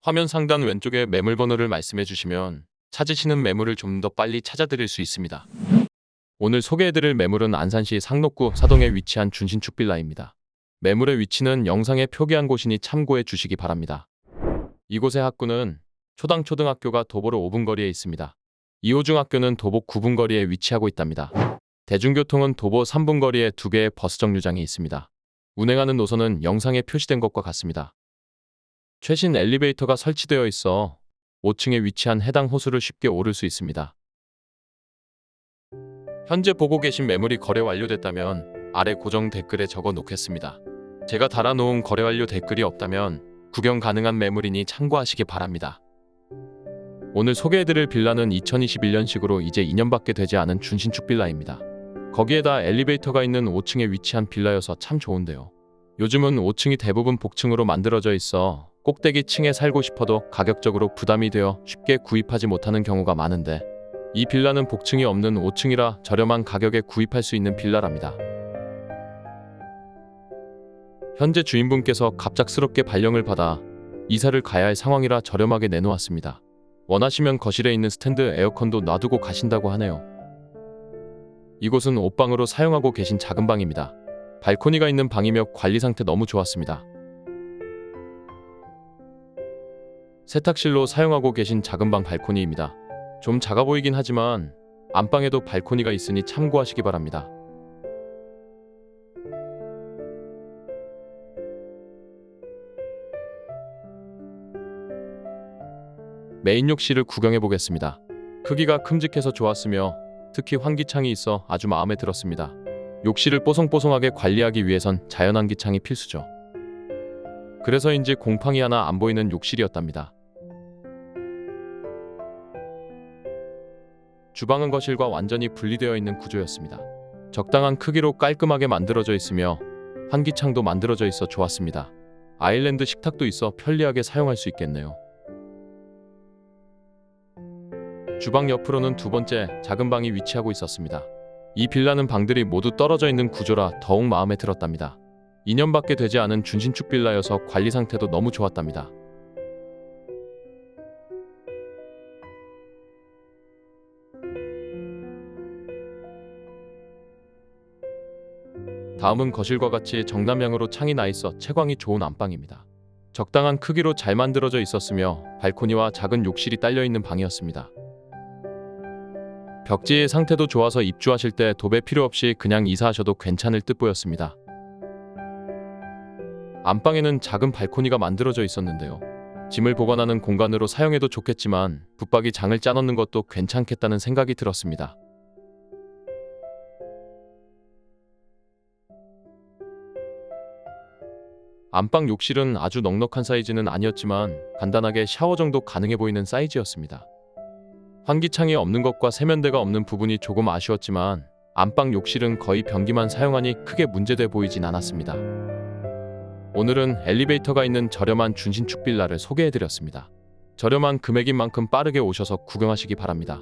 화면 상단 왼쪽에 매물 번호를 말씀해 주시면 찾으시는 매물을 좀 더 빨리 찾아드릴 수 있습니다. 오늘 소개해드릴 매물은 안산시 상록구 사동에 위치한 준신축 빌라입니다. 매물의 위치는 영상에 표기한 곳이니 참고해 주시기 바랍니다. 이곳의 학구는 초당초등학교가 도보로 5분 거리에 있습니다. 이호중학교는 도보 9분 거리에 위치하고 있답니다. 대중교통은 도보 3분 거리에 두 개의 버스 정류장이 있습니다. 운행하는 노선은 영상에 표시된 것과 같습니다. 최신 엘리베이터가 설치되어 있어 5층에 위치한 해당 호수를 쉽게 오를 수 있습니다. 현재 보고 계신 매물이 거래 완료됐다면 아래 고정 댓글에 적어 놓겠습니다. 제가 달아놓은 거래 완료 댓글이 없다면 구경 가능한 매물이니 참고하시기 바랍니다. 오늘 소개해드릴 빌라는 2021년식으로 이제 2년밖에 되지 않은 준신축 빌라입니다. 거기에다 엘리베이터가 있는 5층에 위치한 빌라여서 참 좋은데요. 요즘은 5층이 대부분 복층으로 만들어져 있어 꼭대기 층에 살고 싶어도 가격적으로 부담이 되어 쉽게 구입하지 못하는 경우가 많은데 이 빌라는 복층이 없는 5층이라 저렴한 가격에 구입할 수 있는 빌라랍니다. 현재 주인분께서 갑작스럽게 발령을 받아 이사를 가야 할 상황이라 저렴하게 내놓았습니다. 원하시면 거실에 있는 스탠드 에어컨도 놔두고 가신다고 하네요. 이곳은 옷방으로 사용하고 계신 작은 방입니다. 발코니가 있는 방이며 관리 상태 너무 좋았습니다. 세탁실로 사용하고 계신 작은 방 발코니입니다. 좀 작아 보이긴 하지만 안방에도 발코니가 있으니 참고하시기 바랍니다. 메인 욕실을 구경해 보겠습니다. 크기가 큼직해서 좋았으며 특히 환기창이 있어 아주 마음에 들었습니다. 욕실을 뽀송뽀송하게 관리하기 위해선 자연환기창이 필수죠. 그래서인지 공팡이 하나 안 보이는 욕실이었답니다. 주방은 거실과 완전히 분리되어 있는 구조였습니다. 적당한 크기로 깔끔하게 만들어져 있으며 환기창도 만들어져 있어 좋았습니다. 아일랜드 식탁도 있어 편리하게 사용할 수 있겠네요. 주방 옆으로는 두 번째 작은 방이 위치하고 있었습니다. 이 빌라는 방들이 모두 떨어져 있는 구조라 더욱 마음에 들었답니다. 2년밖에 되지 않은 준신축 빌라여서 관리 상태도 너무 좋았답니다. 다음은 거실과 같이 정남향으로 창이 나 있어 채광이 좋은 안방입니다. 적당한 크기로 잘 만들어져 있었으며 발코니와 작은 욕실이 딸려 있는 방이었습니다. 벽지의 상태도 좋아서 입주하실 때 도배 필요 없이 그냥 이사하셔도 괜찮을 듯 보였습니다. 안방에는 작은 발코니가 만들어져 있었는데요. 짐을 보관하는 공간으로 사용해도 좋겠지만 붙박이 장을 짜놓는 것도 괜찮겠다는 생각이 들었습니다. 안방 욕실은 아주 넉넉한 사이즈는 아니었지만 간단하게 샤워 정도 가능해 보이는 사이즈였습니다. 환기창이 없는 것과 세면대가 없는 부분이 조금 아쉬웠지만 안방 욕실은 거의 변기만 사용하니 크게 문제돼 보이진 않았습니다. 오늘은 엘리베이터가 있는 저렴한 준신축 빌라를 소개해드렸습니다. 저렴한 금액인 만큼 빠르게 오셔서 구경하시기 바랍니다.